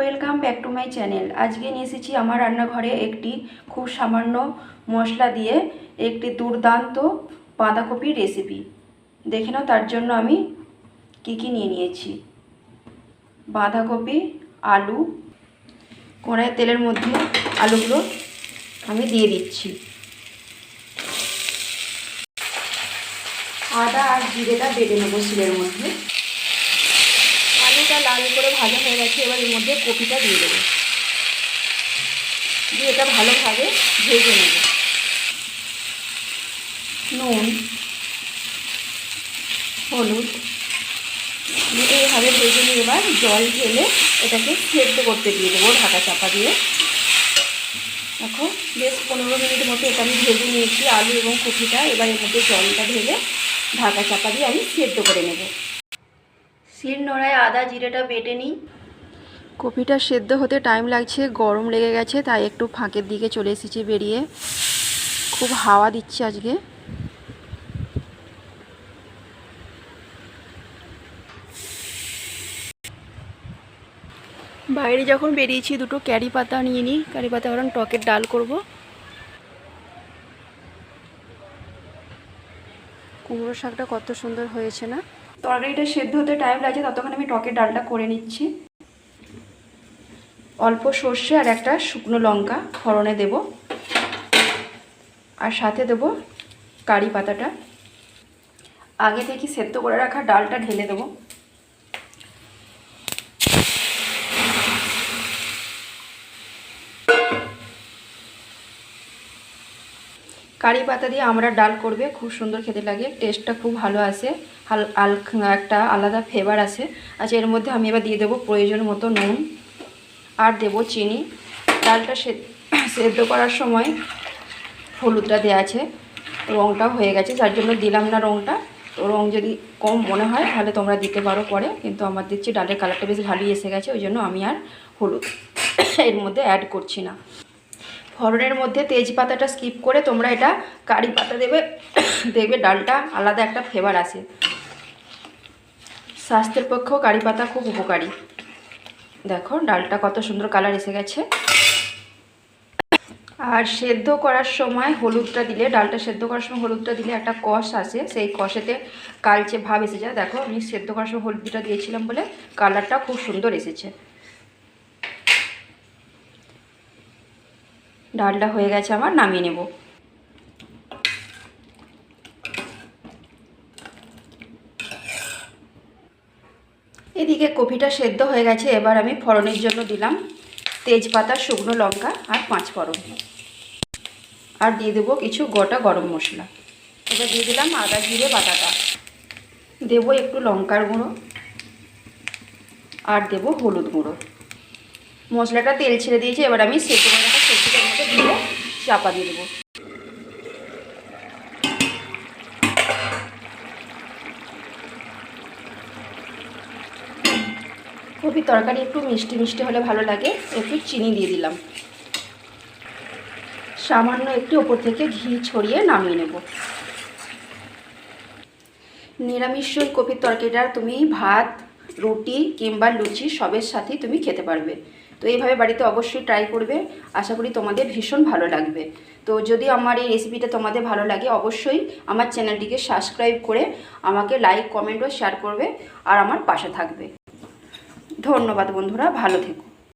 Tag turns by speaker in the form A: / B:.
A: Welcome back to my channel. আজকে নিয়ে এসেছি আমার রান্নাঘরে একটি খুব সামান্য মশলা দিয়ে একটি দুর্দান্ত বাঁধাকপির রেসিপি দেখে নাও, তার জন্য আমি কি কি নিয়ে নিয়েছি। বাঁধাকপি, আলু কড়াই তেলের মধ্যে আলুগুলো আমি দিয়ে দিচ্ছি। আদা আর জিরেটা বেটে নেব শিলের মধ্যে। আলুটা লাল করে ভাজা হয়ে গেছে, এবার এর মধ্যে কপিটা দিয়ে দেবো। দিয়ে এটা ভালোভাবে ভেজে নেব। নুন, হলুদ এইভাবে ভেজে নিয়ে এবার জল ঢেলে এটাকে সেদ্ধ করতে দিয়ে দেবো ঢাকা চাপা দিয়ে। দেখো, বেশ পনেরো মিনিট মতো এটা আমি ভেজে নিয়েছি, আলু এবং কপিটা, এবার এর মধ্যে জলটা ঢেলে ঢাকা চাপা দিয়ে আমি সেদ্ধ করে নেব। শিল নোড়ায় আদা জিরেটা বেটে নিই। কপিটা সেদ্ধ হতে টাইম লাগছে, গরম লেগে গেছে, তাই একটু ফাঁকের দিকে চলে এসেছি বেরিয়ে। খুব হাওয়া দিচ্ছে আজকে। বাইরে যখন বেরিয়েছি, দুটো ক্যারি পাতা নিয়ে নিই। ক্যারি পাতা কারণ টকের ডাল করব। কুমড়ো শাকটা কত সুন্দর হয়েছে না? তরকারিটা সেদ্ধ হতে টাইম লাগছে, ততক্ষণ আমি টকের ডালটা করে নিচ্ছি। অল্প সর্ষে আর একটা শুকনো লঙ্কা ফড়নে দেব। আর সাথে দেব কারি পাতাটা। আগে থেকে সেদ্ধ করে রাখা ডালটা ঢেলে দেবো। কারি পাতা দিয়ে আমরা ডাল করবে, খুব সুন্দর খেতে লাগে টেস্টটা খুব ভালো আসে, হাল, আল, একটা আলাদা ফ্লেভার আসে। আচ্ছা এর মধ্যে আমি এবার দিয়ে দেবো প্রয়োজন মতো নুন, আর দেব চিনি। ডালটা সেদ্ধ করার সময় হলুদটা দেওয়া আছে রঙটাও হয়ে গেছে, যার জন্য দিলাম না রঙটা তো রঙ যদি কম মনে হয়, তাহলে তোমরা দিতে পারো পরে, কিন্তু আমার দিচ্ছি ডালের কালারটা বেশ ভালোই এসে গেছে, ওই জন্য আমি আর হলুদ এর মধ্যে অ্যাড করছি না। ফোড়নের মধ্যে তেজপাতাটা স্কিপ করে তোমরা এটা কারি পাতা দেবে, দেখবে ডালটা আলাদা একটা ফ্লেভার আসে স্বাস্থ্যের পক্ষেও কারি পাতা খুব উপকারী। দেখো ডালটা কত সুন্দর কালার এসে গেছে। আর সেদ্ধ করার সময় হলুদটা দিলে, ডালটা সেদ্ধ করার সময় হলুদটা দিলে একটা কষ আসে, সেই কষেতে কালচে ভাব এসে যায়। দেখো আমি সেদ্ধ করার সময় হলুদটা দিয়েছিলাম বলে কালারটা খুব সুন্দর এসেছে। ডালটা হয়ে গেছে, আমার নামিয়ে নেব। এদিকে কপিটা সেদ্ধ হয়ে গেছে, এবার আমি ফড়নের জন্য দিলাম তেজপাতা, শুকনো লঙ্কা আর পাঁচ ফড়ন। আর দিয়ে দেবো কিছু গোটা গরম মশলা। এবার দিয়ে দিলাম আদা, জিরে, বাটাটা। দেবো একটু লঙ্কার গুঁড়ো। আর দেবো হলুদ গুঁড়ো। মশলাটা তেল ছেড়ে দিয়েছে, এবার আমি সেদ্ধ করে রাখা মধ্যে দিয়ে চাপা দিয়ে দেবো। কপি তরকারি একটু মিষ্টি মিষ্টি হলে ভালো লাগে, একটু চিনি দিয়ে দিলাম। সামান্য একটু ওপর থেকে ঘি ছড়িয়ে নামিয়ে নেব। নিরামিষ কপির তরকারিটা তুমি ভাত, রুটি কিংবা লুচি সবের সাথেই তুমি খেতে পারবে। তো এইভাবে বাড়িতে অবশ্যই ট্রাই করবে। আশা করি তোমাদের ভীষণ ভালো লাগবে। তো যদি আমার এই রেসিপিটা তোমাদের ভালো লাগে, অবশ্যই আমার চ্যানেলটিকে সাবস্ক্রাইব করে আমাকে লাইক কমেন্ট ও শেয়ার করবে আর আমার পাশে থাকবে। ধন্যবাদ বন্ধুরা, ভালো থেকো।